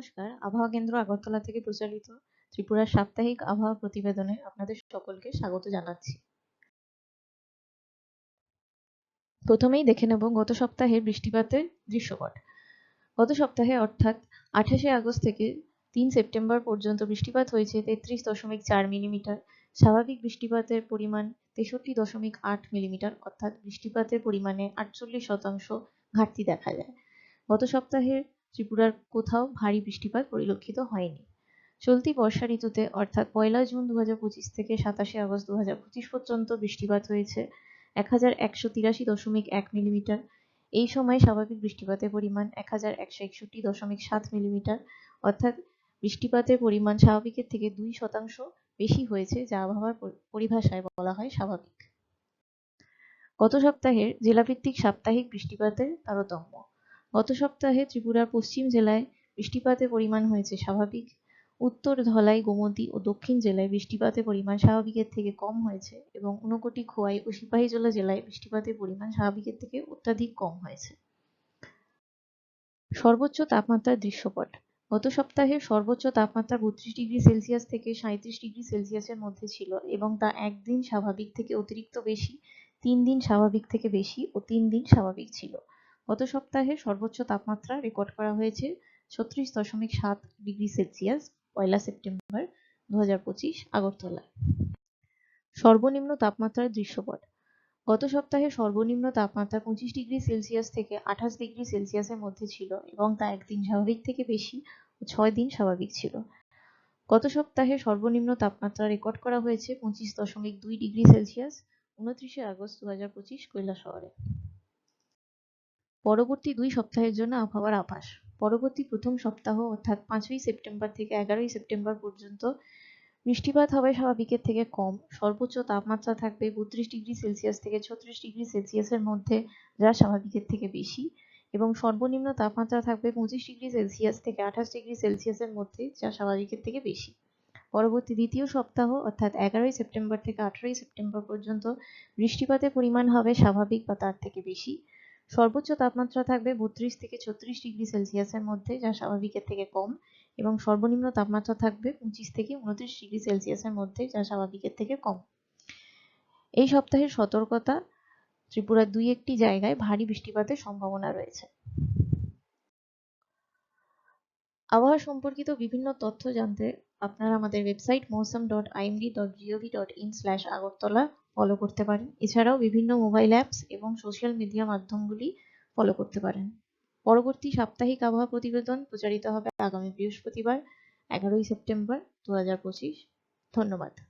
নমস্কার। আবহাওয়া কেন্দ্র আগরতলা থেকে প্রচারিত ত্রিপুরার সাপ্তাহিক আবহাওয়া প্রতিবেদনে আপনাদের সকলকে স্বাগত জানাচ্ছি। প্রথমেই দেখে নেব গত সপ্তাহের বৃষ্টিপাতের দৃশ্যপট। গত সপ্তাহে অর্থাৎ আঠাশে আগস্ট থেকে তিন সেপ্টেম্বর পর্যন্ত বৃষ্টিপাত হয়েছে তেত্রিশ দশমিক চার মিলিমিটার। স্বাভাবিক বৃষ্টিপাতের পরিমাণ তেষট্টি দশমিক আট মিলিমিটার, অর্থাৎ বৃষ্টিপাতের পরিমাণে আটচল্লিশ শতাংশ ঘাটতি দেখা যায়। গত সপ্তাহের ত্রিপুরার কোথাও ভারী বৃষ্টিপাত পরিলক্ষিত হয়নি। চলতি বর্ষা ঋতুতে, অর্থাৎ পয়লা জুন দু পঁচিশ থেকে সাতাশে আগস্ট দু পঁচিশ পর্যন্ত বৃষ্টিপাত হয়েছে এক হাজার একশো তিরাশি দশমিক এক মিলিমিটার। এই সময় স্বাভাবিক বৃষ্টিপাতের পরিমাণ এক হাজার একশো একষট্টি দশমিক সাত মিলিমিটার, অর্থাৎ বৃষ্টিপাতের পরিমাণ স্বাভাবিকের থেকে দুই শতাংশ বেশি হয়েছে, যা আবহাওয়ার পরিভাষায় বলা হয় স্বাভাবিক। গত সপ্তাহের জেলাভিত্তিক সাপ্তাহিক বৃষ্টিপাতের তারতম্য। গত সপ্তাহে ত্রিপুরার পশ্চিম জেলায় বৃষ্টিপাতের পরিমাণ হয়েছে স্বাভাবিক। উত্তর ধলাই, গোমতী ও দক্ষিণ জেলায় বৃষ্টিপাতের পরিমাণ স্বাভাবিকের থেকে কম হয়েছে এবং ঊনকোটি খোয়াই ও সিপাহীজলা জেলায় বৃষ্টিপাতের পরিমাণ স্বাভাবিকের থেকে অত্যাধিক কম হয়েছে। সর্বোচ্চ তাপমাত্রার দৃশ্যপট। গত সপ্তাহে সর্বোচ্চ তাপমাত্রা বত্রিশ ডিগ্রি সেলসিয়াস থেকে সাঁত্রিশ ডিগ্রি সেলসিয়াসের মধ্যে ছিল এবং তা একদিন স্বাভাবিক থেকে অতিরিক্ত বেশি, তিন দিন স্বাভাবিক থেকে বেশি ও তিন দিন স্বাভাবিক ছিল। গত সপ্তাহে সর্বোচ্চ তাপমাত্রা রেকর্ড করা হয়েছে ছত্রিশ দশমিক সাত ডিগ্রি সেলসিয়াস, পয়লা সেপ্টেম্বর দু আগরতলায় সর্বনিম্ন তাপমাত্রার দৃশ্যপট। গত সপ্তাহে সর্বনিম্ন তাপমাত্রা পঁচিশ ডিগ্রি সেলসিয়াস থেকে আঠাশ ডিগ্রি সেলসিয়াসের মধ্যে ছিল এবং তা একদিন স্বাভাবিক থেকে বেশি ও ছয় দিন স্বাভাবিক ছিল। গত সপ্তাহে সর্বনিম্ন তাপমাত্রা রেকর্ড করা হয়েছে পঁচিশ দশমিক দুই ডিগ্রি সেলসিয়াস, উনত্রিশে আগস্ট দু হাজার পঁচিশ শহরে পরবর্তী দুই সপ্তাহের জন্য আবহাওয়ার আভাস। পরবর্তী প্রথম সপ্তাহ অর্থাৎ পাঁচই সেপ্টেম্বর থেকে এগারোই সেপ্টেম্বর পর্যন্ত বৃষ্টিপাত হবে স্বাভাবিকের থেকে কম। সর্বোচ্চ তাপমাত্রা থাকবে বত্রিশ ডিগ্রি সেলসিয়াস থেকে ছত্রিশ ডিগ্রি সেলসিয়াসের মধ্যে, যা স্বাভাবিকের থেকে বেশি। এবং সর্বনিম্ন তাপমাত্রা থাকবে পঁচিশ ডিগ্রি সেলসিয়াস থেকে আঠাশ ডিগ্রি সেলসিয়াসের মধ্যে, যা স্বাভাবিকের থেকে বেশি। পরবর্তী দ্বিতীয় সপ্তাহ অর্থাৎ এগারোই সেপ্টেম্বর থেকে আঠারোই সেপ্টেম্বর পর্যন্ত বৃষ্টিপাতের পরিমাণ হবে স্বাভাবিক বা তার থেকে বেশি। সর্বোচ্চ তাপমাত্রা থাকবে বত্রিশ থেকে ছত্রিশ ডিগ্রি সেলসিয়াসের মধ্যে, যা স্বাভাবিকের থেকে কম, এবং সর্বনিম্ন তাপমাত্রা থাকবে পঁচিশ থেকে উনত্রিশ ডিগ্রি সেলসিয়াসের মধ্যে, যা স্বাভাবিকের থেকে কম। এই সপ্তাহের সতর্কতা, ত্রিপুরার দুই একটি জায়গায় ভারী বৃষ্টিপাতের সম্ভাবনা রয়েছে। আবহাওয়া সম্পর্কিত বিভিন্ন তথ্য জানতে আপনারা আমাদের website Mausam dot IMD dot gov dot in slash Agartala follow করতে পারেন। এছাড়াও বিভিন্ন মোবাইল অ্যাপস এবং সোশ্যাল মিডিয়া মাধ্যমগুলি ফলো করতে পারেন। পরবর্তী সাপ্তাহিক আবহাওয়া প্রতিবেদন প্রচারিত হবে আগামী বৃহস্পতিবার, এগারোই সেপ্টেম্বর দু হাজার পঁচিশ। ধন্যবাদ।